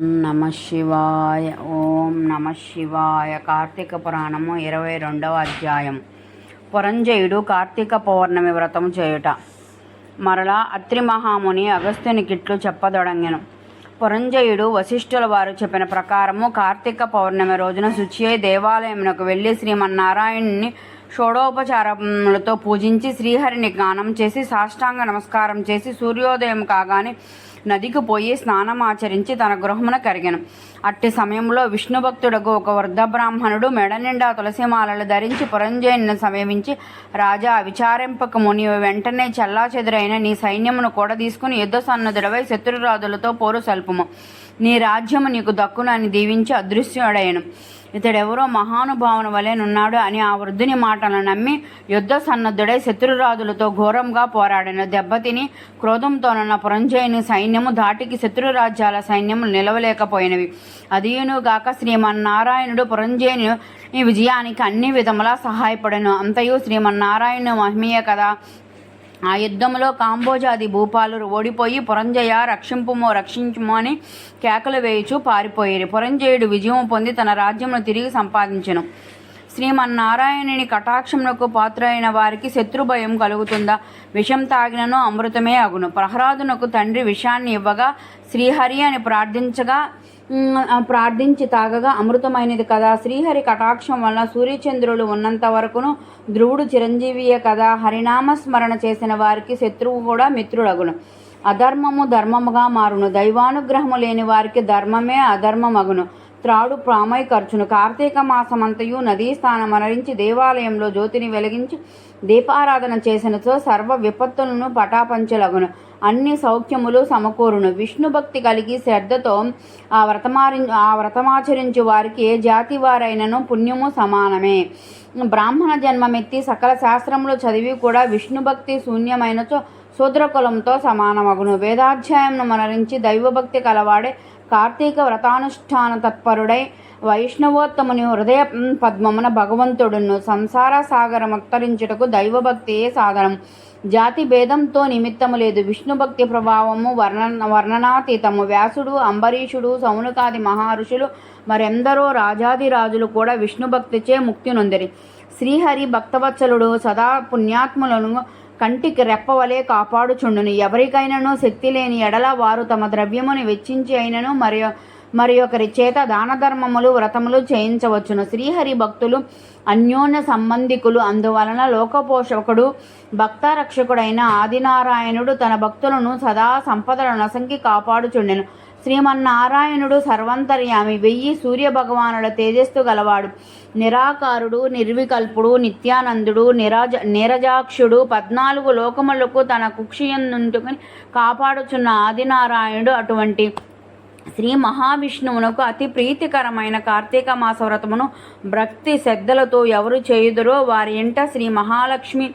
నమ శివాయ ఓం నమ శివాయ. కార్తీక పురాణము ఇరవై రెండవ అధ్యాయం. పురంజయుడు కార్తీక పౌర్ణమి వ్రతం చేయుట. మరలా అత్రి మహాముని అగస్త్యునికిట్లు చెప్పదొడంగెను. పురంజయుడు వశిష్ఠుల వారు చెప్పిన ప్రకారము కార్తీక పౌర్ణమి రోజున శుచి అయి దేవాలయమునకు వెళ్ళి శ్రీమన్నారాయణుని షోడోపచారములతో పూజించి శ్రీహరిని గానం చేసి సాష్టాంగ నమస్కారం చేసి సూర్యోదయం కాగానే నదికి పోయి స్నానం ఆచరించి తన గృహమున కరిగాను. అట్టి సమయంలో విష్ణు భక్తుడకు ఒక వృద్ధ బ్రాహ్మణుడు మెడ నిండా తులసిమాలలు ధరించి పురంజయుని సమీపించి రాజా విచారింపకము నీవు వెంటనే చల్లా చెదురైన నీ సైన్యమును కూడా తీసుకుని యుద్ధ సన్నద్ధుడవై శత్రురాజులతో పోరు సల్పము. నీ రాజ్యము నీకు దక్కును అని దీవించి అదృశ్యుడయ్యను. ఇతడెవరో మహానుభావుని వలెనున్నాడు అని ఆ వృద్ధుని మాటలను నమ్మి యుద్ధ సన్నద్ధుడై శత్రురాజులతో ఘోరంగా పోరాడిన దెబ్బతిని క్రోధంతోనున్న పురంజయుని సైన్యము ధాటికి శత్రురాజ్యాల సైన్యము నిలవలేకపోయినవి. అదియునుగాక శ్రీమన్నారాయణుడు పురంజయుని ఈ విజయానికి అన్ని విధములా సహాయపడను. అంతయు శ్రీమన్నారాయణ మహిమయే కదా. ఆ యుద్ధంలో కాంబోజాది భూపాలు ఓడిపోయి పురంజయ రక్షింపుమో రక్షించుమో అని కేకలు వేయుచు పారిపోయేరు పురంజయుడు విజయం పొంది తన రాజ్యమును తిరిగి సంపాదించను. శ్రీమన్నారాయణుని కటాక్షమునకు పాత్రైన వారికి శత్రుభయం కలుగుతుందా? విషం తాగినను అమృతమే అగును ప్రహ్లాదునకు తండ్రి విషాన్ని ఇవ్వగా శ్రీహరి అని ప్రార్థించగా ప్రార్థించి తాగగా అమృతమైనది కదా. శ్రీహరి కటాక్షం వలన సూర్యచంద్రులు ఉన్నంత వరకును ధ్రువుడు చిరంజీవియే కదా. హరినామ స్మరణ చేసిన వారికి శత్రువు కూడా మిత్రుడగును. అధర్మము ధర్మముగా మారును. దైవానుగ్రహము లేని వారికి ధర్మమే అధర్మమగును. త్రాడు ప్రామై ఖర్చును కార్తీక మాసమంతయు నదీ స్థానం మరణించి దేవాలయంలో జ్యోతిని వెలిగించి దీపారాధన చేసినతో సర్వ విపత్తులను పటాపంచలగును. అన్ని సౌఖ్యములు సమకూరును. విష్ణు భక్తి కలిగి శ్రద్ధతో ఆ వ్రతమారి ఆ వ్రతమాచరించు వారికి ఏ జాతి వారైనను పుణ్యము సమానమే. బ్రాహ్మణ జన్మమెత్తి సకల శాస్త్రములు చదివి కూడా విష్ణు భక్తి శూన్యమైనచో శూద్రకులంతో సమానమగును. వేదాధ్యాయంను మనరించి దైవభక్తి కలవాడే కార్తీక వ్రతానుష్ఠాన తత్పరుడై వైష్ణవోత్తముని హృదయ పద్మమున భగవంతుడును సంసార సాగరముత్తరించుటకు దైవభక్తియే సాధనం? జాతి భేదంతో నిమిత్తము లేదు. విష్ణుభక్తి ప్రభావము వర్ణ వర్ణనాతీతము. వ్యాసుడు అంబరీషుడు సౌనుకాది మహర్షులు మరెందరో రాజాదిరాజులు కూడా విష్ణుభక్తిచే ముక్తి నొందిరి. శ్రీహరి భక్తవత్సలుడు సదా పుణ్యాత్ములను కంటికి రెప్పవలే కాపాడుచుండును. ఎవరికైనానూ శక్తి లేని ఎడల వారు తమ ద్రవ్యముని వెచ్చించి అయినను మరియు మరి ఒకరి చేత దాన ధర్మములు వ్రతములు చేయించవచ్చును. శ్రీహరి భక్తులు అన్యోన్య సంబంధికులు అందువలన లోకపోషకుడు భక్త రక్షకుడైన ఆదినారాయణుడు తన భక్తులను సదా సంపదల నసంకి కాపాడుచుండెను. శ్రీమన్నారాయణుడు సర్వంతర్యామి వెయ్యి సూర్య భగవానుల తేజస్సు గలవాడు. నిరాకారుడు నిర్వికల్పుడు నిత్యానందుడు నిరాజ నిరజాక్షుడు పద్నాలుగు లోకములకు తన కుక్షియందుకుని కాపాడుచున్న ఆదినారాయణుడు అటువంటి శ్రీ మహావిష్ణువునకు అతి ప్రీతికరమైన కార్తీక మాస వ్రతమును భక్తి శ్రద్ధలతో ఎవరు చేయుదరో వారి ఇంట శ్రీ మహాలక్ష్మి